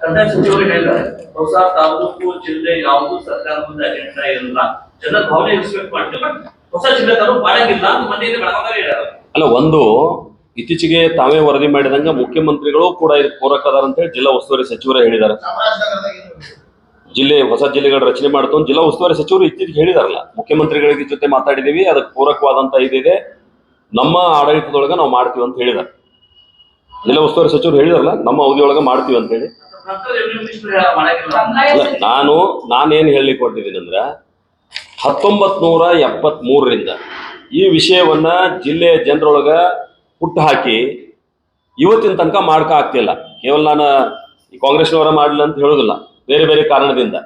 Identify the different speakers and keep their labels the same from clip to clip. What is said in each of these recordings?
Speaker 1: ಕಂದಾಯ ಸಚಿವರು ಹೇಳಿದ್ದಾರೆ ಹೊಸ ತಾಲೂಕು, ಜಿಲ್ಲೆ ಯಾವುದು ಸರ್ಕಾರದ ಅಜೆಂಡಾ ಭಾವನೆ ಹೊಸ ಜಿಲ್ಲೆ ಮಾಡಂಗಿಲ್ಲ
Speaker 2: ಅಲ್ಲ, ಒಂದು, ಇತ್ತೀಚೆಗೆ ತಾವೇ ವರದಿ ಮಾಡಿದಂಗ ಮುಖ್ಯಮಂತ್ರಿಗಳು ಕೂಡ ಇದಕ್ಕೆ ಪೂರಕ ಅದಾರ ಅಂತ ಹೇಳಿ ಜಿಲ್ಲಾ ಉಸ್ತುವಾರಿ ಸಚಿವರೇ ಹೇಳಿದ್ದಾರೆ. ಜಿಲ್ಲೆ, ಹೊಸ ಜಿಲ್ಲೆಗಳ ರಚನೆ ಮಾಡ್ತು ಜಿಲ್ಲಾ ಉಸ್ತುವಾರಿ ಸಚಿವರು ಇತ್ತೀಚೆಗೆ ಹೇಳಿದಾರಲ್ಲ, ಮುಖ್ಯಮಂತ್ರಿಗಳಿಗೆ ಜೊತೆ ಮಾತಾಡಿದೀವಿ, ಅದಕ್ಕೆ ಪೂರಕವಾದಂತ ಇದಿದೆ ನಮ್ಮ ಆಡಳಿತದೊಳಗೆ ನಾವು ಮಾಡ್ತೀವಿ ಅಂತ ಹೇಳಿದ್ದಾರೆ. ಜಿಲ್ಲಾ ಉಸ್ತುವಾರಿ ಸಚಿವರು ಹೇಳಿದಾರಲ್ಲ, ನಮ್ಮ ಅವಧಿಯೊಳಗೆ ಮಾಡ್ತೀವಿ ಅಂತ ಹೇಳಿ. ನಾನು ನಾನೇನು ಹೇಳಲಿಕ್ಕೆ ಹೊರಟಿದ್ದೀನಿ ಅಂದ್ರೆ ಹತ್ತೊಂಬತ್ ನೂರ ಎಪ್ಪತ್ತ್ ಮೂರರಿಂದ ಈ ವಿಷಯವನ್ನ ಜಿಲ್ಲೆಯ ಜನರೊಳಗ ಹುಟ್ಟು ಹಾಕಿ ಇವತ್ತಿನ ತನಕ ಮಾಡ್ಕ ಆಗ್ತಿಲ್ಲ. ಕೇವಲ ನಾನು ಈ ಕಾಂಗ್ರೆಸ್ನವರ ಮಾಡಲಿಲ್ಲ ಅಂತ ಹೇಳೋದಿಲ್ಲ ಬೇರೆ ಬೇರೆ ಕಾರಣದಿಂದ.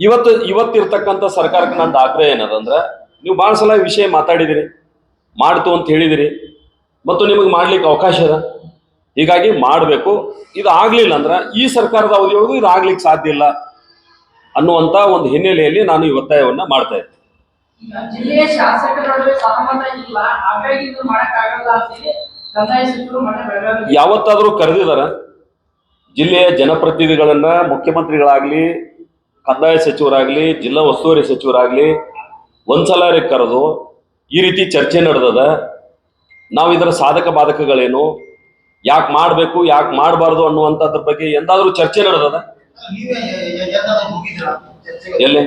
Speaker 2: ಇವತ್ತು ಇವತ್ತಿರ್ತಕ್ಕಂಥ ಸರ್ಕಾರಕ್ಕೆ ನಂದು ಆಗ್ರಹ ಏನದಂದ್ರೆ ನೀವು ಭಾಳ ಸಲ ವಿಷಯ ಮಾತಾಡಿದಿರಿ ಮಾಡ್ತು ಅಂತ ಹೇಳಿದಿರಿ ಮತ್ತು ನಿಮಗೆ ಮಾಡ್ಲಿಕ್ಕೆ ಅವಕಾಶ ಇದೆ ಹೀಗಾಗಿ ಮಾಡಬೇಕು. ಇದು ಆಗ್ಲಿಲ್ಲ ಅಂದ್ರೆ ಈ ಸರ್ಕಾರದ ಅವಧಿಯೊಳಗೂ ಇದು ಆಗ್ಲಿಕ್ಕೆ ಸಾಧ್ಯ ಇಲ್ಲ ಅನ್ನುವಂತ ಒಂದು ಹಿನ್ನೆಲೆಯಲ್ಲಿ ನಾನು ಈ ಒತ್ತಾಯವನ್ನ ಮಾಡ್ತಾ ಇದ್ದೆ. ಯಾವತ್ತಾದರೂ ಕರೆದಿದಾರ ಜಿಲ್ಲೆಯ ಜನಪ್ರತಿನಿಧಿಗಳನ್ನ ಮುಖ್ಯಮಂತ್ರಿಗಳಾಗ್ಲಿ ಕಂದಾಯ ಸಚಿವರಾಗ್ಲಿ ಜಿಲ್ಲಾ ಉಸ್ತುವಾರಿ ಸಚಿವರಾಗ್ಲಿ ಒಂದ್ಸಲ ಕರೆದು ಈ ರೀತಿ ಚರ್ಚೆ ನಡೆದದ. ನಾವು ಇದರ ಸಾಧಕ ಬಾಧಕಗಳೇನು? ಯಾಕೆ ಮಾಡಬೇಕು, ಯಾಕೆ ಮಾಡಬಾರ್ದು ಅನ್ನುವಂಥದ್ರ ಬಗ್ಗೆ ಎಂದಾದ್ರೂ ಚರ್ಚೆ ನಡೆದದ? ಎಲ್ಲಿ?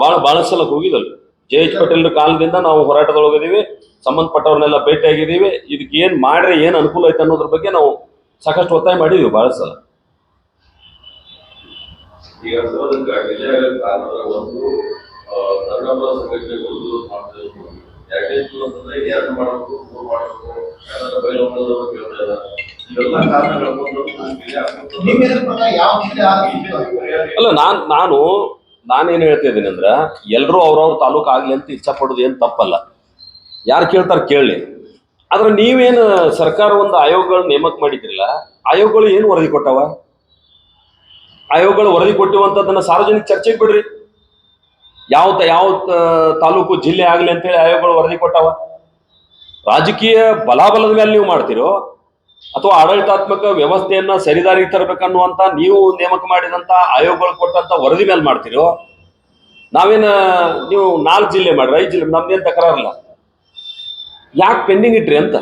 Speaker 2: ಬಹಳ ಬಹಳ ಸಲ ಹೋಗಿದಲ್ ಜೆ ಎಚ್ ಪಟೇಲ್ ಕಾಲದಿಂದ ನಾವು ಹೋರಾಟದೊಳಗಿದೀವಿ ಸಂಬಂಧಪಟ್ಟವ್ರನ್ನೆಲ್ಲ ಭೇಟಿ ಆಗಿದ್ದೀವಿ ಇದಕ್ಕೆ ಏನ್ ಮಾಡ್ರೆ ಏನ್ ಅನುಕೂಲ ಐತೆ ಅನ್ನೋದ್ರ ಬಗ್ಗೆ ನಾವು ಸಾಕಷ್ಟು ಒತ್ತಾಯ ಮಾಡಿದೀವಿ ಬಹಳ ಸಲ.
Speaker 3: ಈಗ ಒಂದು ಅಂತಂದ್ರೆ ಎರಡು ಮಾಡಬೇಕು ಮೂರು ಮಾಡಬೇಕು ಕೇಳ್ತಾ ಇದ್ದಾರೆ ಇವೆಲ್ಲ ಕಾರಣಗಳ
Speaker 2: ಅಲ್ಲ ನಾನ್ ನಾನು ನಾನೇನು ಹೇಳ್ತಾ ಇದ್ದೀನಿ ಅಂದ್ರೆ ಎಲ್ರೂ ಅವ್ರವ್ರ ತಾಲೂಕು ಆಗ್ಲಿ ಅಂತ ಇಚ್ಛಾ ಪಡೋದು ಏನ್ ತಪ್ಪಲ್ಲ. ಯಾರು ಕೇಳ್ತಾರ ಕೇಳಿ. ಆದ್ರೆ ನೀವೇನು ಸರ್ಕಾರ ಒಂದು ಆಯೋಗಗಳನ್ನ ನೇಮಕ ಮಾಡಿದ್ರಲ್ಲ ಆಯೋಗಗಳು ಏನು ವರದಿ ಕೊಟ್ಟವ? ಆಯೋಗಗಳು ವರದಿ ಕೊಟ್ಟಿವಂಥದ್ದನ್ನ ಸಾರ್ವಜನಿಕ ಚರ್ಚೆಗೆ ಬಿಡ್ರಿ. ಯಾವ ಯಾವ ತಾಲೂಕು ಜಿಲ್ಲೆ ಆಗಲಿ ಅಂತೇಳಿ ಆಯೋಗಗಳು ವರದಿ ಕೊಟ್ಟವ? ರಾಜಕೀಯ ಬಲಾಬಲದ ಮೇಲೆ ನೀವು ಮಾಡ್ತಿರೋ? ಅಥವಾ ಆಡಳಿತಾತ್ಮಕ ವ್ಯವಸ್ಥೆಯನ್ನ ಸರಿದಾರಿಗೆ ತರಬೇಕನ್ನುವಂತ ನೀವು ನೇಮಕ ಮಾಡಿದಂತ ಆಯೋಗಗಳು ಕೊಟ್ಟಂತ ವರದಿ ಮೇಲೆ ಮಾಡ್ತಿರೋ? ನಾವೇನ ನೀವು ನಾಲ್ಕು ಜಿಲ್ಲೆ ಮಾಡ್ರಿ ಐದು ಜಿಲ್ಲೆ ನಮ್ದೇನು ತಕರಾರಲ್ಲ? ಯಾಕೆ ಪೆಂಡಿಂಗ್ ಇಟ್ರಿ ಅಂತ?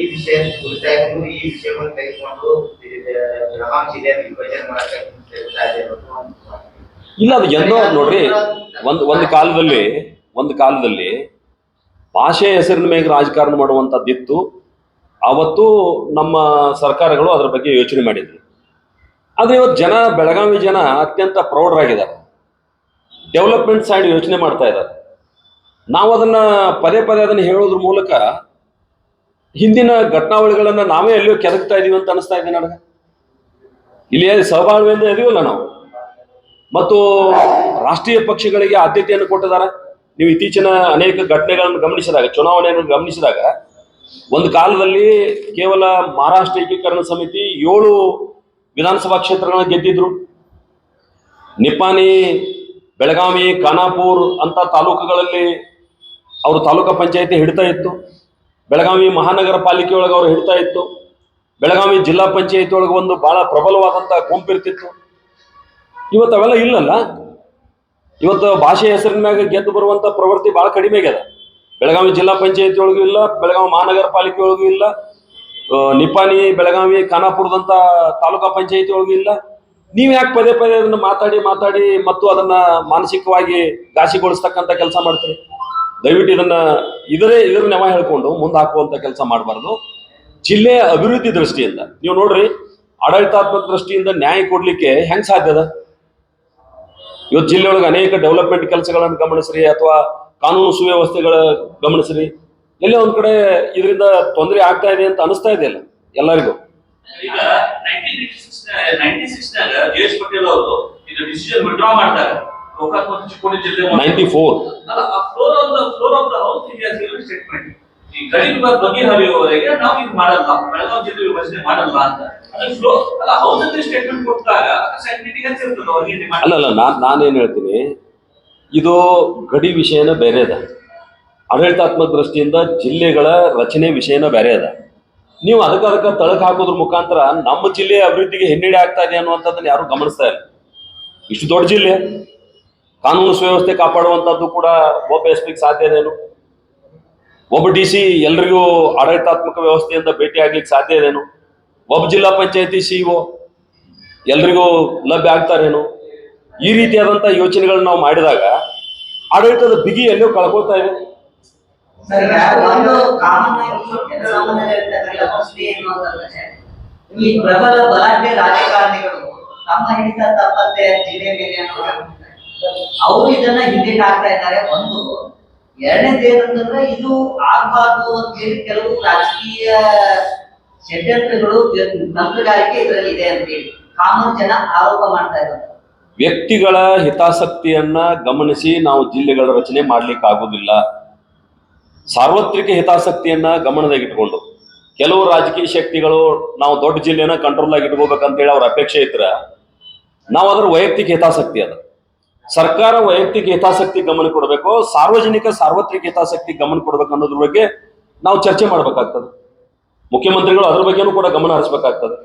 Speaker 4: ಈ ವಿಷಯ ಕುರಿತಾಗಿ ಈ ವಿಷಯವನ್ನು ತೆಗೆದುಕೊಂಡು ಬೆಳಗಾವಿ ಜಿಲ್ಲೆಯ ವಿಭಜನೆ ಮಾಡಕ್ಕೆ ಹೇಳ್ತಾ ಇದೆ ಅನ್ನೋದು ಒಂದು ಮಾತು.
Speaker 2: ಇಲ್ಲ ಅದು ಎಂದೋ ನೋಡ್ರಿ ಒಂದ್ ಒಂದು ಕಾಲದಲ್ಲಿ ಒಂದು ಕಾಲದಲ್ಲಿ ಭಾಷೆ ಹೆಸರಿನ ಮೇಲೆ ರಾಜಕಾರಣ ಮಾಡುವಂತದ್ದಿತ್ತು. ಅವತ್ತು ನಮ್ಮ ಸರ್ಕಾರಗಳು ಅದ್ರ ಬಗ್ಗೆ ಯೋಚನೆ ಮಾಡಿದ್ರು. ಆದ್ರೆ ಇವತ್ತು ಜನ ಬೆಳಗಾವಿ ಜನ ಅತ್ಯಂತ ಪ್ರೌಢರಾಗಿದ್ದಾರೆ. ಡೆವಲಪ್ಮೆಂಟ್ ಸೈಡ್ ಯೋಚನೆ ಮಾಡ್ತಾ ಇದ್ದಾರೆ. ನಾವು ಅದನ್ನ ಪದೇ ಪದೇ ಅದನ್ನ ಹೇಳೋದ್ರ ಮೂಲಕ ಹಿಂದಿನ ಘಟನಾವಳಿಗಳನ್ನ ನಾವೇ ಎಲ್ಲಿಯೋ ಕೆದಕ್ತಾ ಇದೀವಿ ಅಂತ ಅನಿಸ್ತಾ ಇದೆ ನನಗೆ. ಇಲ್ಲಿ ಸಹಬಾಳ್ವೆಯಿಂದ ಇದೀವಲ್ಲ ನಾವು. ಮತ್ತು ರಾಷ್ಟ್ರೀಯ ಪಕ್ಷಗಳಿಗೆ ಆದ್ಯತೆಯನ್ನು ಕೊಟ್ಟಿದ್ದಾರೆ. ನೀವು ಇತ್ತೀಚಿನ ಅನೇಕ ಘಟನೆಗಳನ್ನು ಗಮನಿಸಿದಾಗ, ಚುನಾವಣೆಯನ್ನು ಗಮನಿಸಿದಾಗ, ಒಂದು ಕಾಲದಲ್ಲಿ ಕೇವಲ ಮಹಾರಾಷ್ಟ್ರ ಏಕೀಕರಣ ಸಮಿತಿ ಏಳು ವಿಧಾನಸಭಾ ಕ್ಷೇತ್ರಗಳನ್ನು ಗೆದ್ದಿದ್ರು. ನಿಪ್ಪಾಣಿ, ಬೆಳಗಾವಿ, ಖಾನಾಪುರ್ ಅಂತ ತಾಲೂಕುಗಳಲ್ಲಿ ಅವರು ತಾಲೂಕಾ ಪಂಚಾಯತಿ ಹಿಡಿತಾ ಇತ್ತು. ಬೆಳಗಾವಿ ಮಹಾನಗರ ಪಾಲಿಕೆ ಒಳಗೆ ಅವರು ಹಿಡಿತಾ ಇತ್ತು. ಬೆಳಗಾವಿ ಜಿಲ್ಲಾ ಪಂಚಾಯಿತಿ ಒಳಗೆ ಒಂದು ಬಹಳ ಪ್ರಬಲವಾದಂಥ ಗುಂಪಿರ್ತಿತ್ತು. ಇವತ್ತು ಅವೆಲ್ಲ ಇಲ್ಲಲ್ಲ? ಇವತ್ತು ಭಾಷೆ ಹೆಸರಿನ ಮ್ಯಾಗ ಗೆದ್ದು ಬರುವಂತ ಪ್ರವೃತ್ತಿ ಬಹಳ ಕಡಿಮೆ ಆಗ್ಯದ. ಬೆಳಗಾವಿ ಜಿಲ್ಲಾ ಪಂಚಾಯತಿ ಒಳಗೂ ಇಲ್ಲ, ಬೆಳಗಾವಿ ಮಹಾನಗರ ಪಾಲಿಕೆ ಒಳಗೂ ಇಲ್ಲ ನಿಪಾನಿ ಬೆಳಗಾವಿ, ಖಾನಾಪುರದಂತ ತಾಲೂಕಾ ಪಂಚಾಯತಿ ಒಳಗೂ ಇಲ್ಲ. ನೀವ್ ಯಾಕೆ ಪದೇ ಪದೇ ಅದನ್ನ ಮಾತಾಡಿ ಮಾತಾಡಿ ಮತ್ತು ಅದನ್ನ ಮಾನಸಿಕವಾಗಿ ಘಾಸಿಗೊಳಿಸ್ತಕ್ಕಂಥ ಕೆಲಸ ಮಾಡ್ತೀರಿ? ದಯವಿಟ್ಟು ಇದನ್ನ ಇದರೇ ಇದರ ನೆವ ಹೇಳ್ಕೊಂಡು ಮುಂದೆ ಹಾಕುವಂತ ಕೆಲಸ ಮಾಡಬಾರ್ದು. ಜಿಲ್ಲೆಯ ಅಭಿವೃದ್ಧಿ ದೃಷ್ಟಿಯಿಂದ, ನೀವು ನೋಡ್ರಿ, ಆಡಳಿತಾತ್ಮಕ ದೃಷ್ಟಿಯಿಂದ ನ್ಯಾಯ ಕೊಡ್ಲಿಕ್ಕೆ ಹೆಂಗ್ ಸಾಧ್ಯದ ಇವತ್ತು ಜಿಲ್ಲೆಯೊಳಗೆ ಅನೇಕ ಡೆವಲಪ್ಮೆಂಟ್ ಕೆಲಸಗಳನ್ನು ಗಮನಿಸ್ರಿ ಅಥವಾ ಕಾನೂನು ಸುವ್ಯವಸ್ಥೆಗಳ ಗಮನಿಸ್ರಿ. ಎಲ್ಲೇ ಒಂದ್ ಕಡೆ ಇದರಿಂದ ತೊಂದರೆ ಆಗ್ತಾ ಇದೆ ಅಂತ ಅನಿಸ್ತಾ ಇದೆಯಲ್ಲ ಎಲ್ಲರಿಗೂ.
Speaker 1: ಈಗ nineteen ninety six J S Patel ಅವರು ಇದು ಡಿಸಿಷನ್ ವಿಡ್ರಾ ಮಾಡಿದಾಗ ಗೋಕಾಕ್ ಮತ್ತು ಚಿಕ್ಕೋಡಿ ಜಿಲ್ಲೆ ಒಂದು-
Speaker 2: ninety four
Speaker 1: floor of the floor of the house statement ಈ ಗಡಿ ಬಗ್ಗೆ ಬಗೆಹರಿಯುವವರೆಗೆ ನಾವು ಇದು ಮಾಡಲ್ಲ. ಬೆಳಗಾವಿ ಜಿಲ್ಲೆ ವಿಭಜನೆ ಮಾಡಲ್ಲ ಅಂತ. ಅಲ್ಲ
Speaker 2: ಅಲ್ಲ ನಾನ್, ನಾನೇನ್ ಹೇಳ್ತೀನಿ, ಇದು ಗಡಿ ವಿಷಯನ ಬೇರೆ ಅದ. ಆಡಳಿತಾತ್ಮಕ ದೃಷ್ಟಿಯಿಂದ ಜಿಲ್ಲೆಗಳ ರಚನೆ ವಿಷಯನ ಬೇರೆ ಅದ. ನೀವು ಅದಕ್ಕೆ ತಳಕ್ ಹಾಕೋದ್ರ ಮುಖಾಂತರ ನಮ್ಮ ಜಿಲ್ಲೆಯ ಅಭಿವೃದ್ಧಿಗೆ ಹಿನ್ನಡೆ ಆಗ್ತಾ ಇದೆ ಅನ್ನುವಂಥದ್ದನ್ನ ಯಾರು ಗಮನಿಸ್ತಾ ಇಲ್ಲ. ಇಷ್ಟು ದೊಡ್ಡ ಜಿಲ್ಲೆ. ಕಾನೂನು ಸುವ್ಯವಸ್ಥೆ ಕಾಪಾಡುವಂಥದ್ದು ಕೂಡ ಒಬ್ಬ ಎಸ್ ಸಾಧ್ಯ ಇದೇನು ಒಬ್ಬ ಡಿ ಸಿ ಎಲ್ರಿಗೂ ಆಡಳಿತಾತ್ಮಕ ವ್ಯವಸ್ಥೆಯಿಂದ ಭೇಟಿ ಆಗ್ಲಿಕ್ಕೆ ಸಾಧ್ಯ ಇದೇನು? ಒಬ್ಬ ಜಿಲ್ಲಾ ಪಂಚಾಯತಿ ಸಿಇಒ ಎಲ್ರಿಗೂ ಲಭ್ಯ ಆಗ್ತಾರೇನು? ಈ ರೀತಿಯಾದಂಥ ಯೋಚನೆಗಳನ್ನ ನಾವು ಮಾಡಿದಾಗ ಆಡಳಿತದ ಬಿಗಿ ಎಲ್ಲೋ ಕಳ್ಕೊಳ್ತಾ ಇದೆ
Speaker 5: ಅವರು ಇದನ್ನ ಹಿಂದಕ್ಕೆ ಹಾಕ್ತಾ ಇದ್ದಾರೆ. ಒಂದು ಎರಡನೇದು ಏನಂತಂದ್ರೆ ಇದು ಆಗ್ಬಾರ್ದು ಅಂತ ಹೇಳಿ ಕೆಲವು ರಾಜಕೀಯ ಷಡ್ಯಂತ್ರಗಳು ತಂತ್ರಗಾರಿಕೆ ಇದರಲ್ಲಿ ಇದೆ ಅಂತ ಹೇಳಿ. ಕಾಮನ್ ಜನ ಆರೋಪ ಮಾಡ್ತಾ ಇದ್ದಾರೆ.
Speaker 2: ವ್ಯಕ್ತಿಗಳ ಹಿತಾಸಕ್ತಿಯನ್ನ ಗಮನಿಸಿ ನಾವು ಜಿಲ್ಲೆಗಳ ರಚನೆ ಮಾಡ್ಲಿಕ್ಕೆ ಆಗುದಿಲ್ಲ ಸಾರ್ವತ್ರಿಕ ಹಿತಾಸಕ್ತಿಯನ್ನ ಗಮನದಾಗಿಟ್ಕೊಂಡು ಕೆಲವು ರಾಜಕೀಯ ಶಕ್ತಿಗಳು ನಾವು ದೊಡ್ಡ ಜಿಲ್ಲೆನ ಕಂಟ್ರೋಲ್ ಆಗಿ ಇಟ್ಕೋಬೇಕಂತೇಳಿ ಅವ್ರ ಅಪೇಕ್ಷೆ ಇದ್ರ ನಾವು ಅದ್ರ ವೈಯಕ್ತಿಕ ಹಿತಾಸಕ್ತಿ ಅದ. ಸರ್ಕಾರ ವೈಯಕ್ತಿಕ ಹಿತಾಸಕ್ತಿ ಗಮನ ಕೊಡಬೇಕು, ಸಾರ್ವಜನಿಕ ಸಾರ್ವತ್ರಿಕ ಹಿತಾಸಕ್ತಿ ಗಮನ ಕೊಡಬೇಕು ಅನ್ನೋದ್ರ ಬಗ್ಗೆ ನಾವು ಚರ್ಚೆ ಮಾಡ್ಬೇಕಾಗ್ತದೆ. ಮುಖ್ಯಮಂತ್ರಿಗಳು ಅದ್ರ ಬಗ್ಗೆನೂ ಕೂಡ ಗಮನ ಹರಿಸಬೇಕಾಗ್ತದೆ.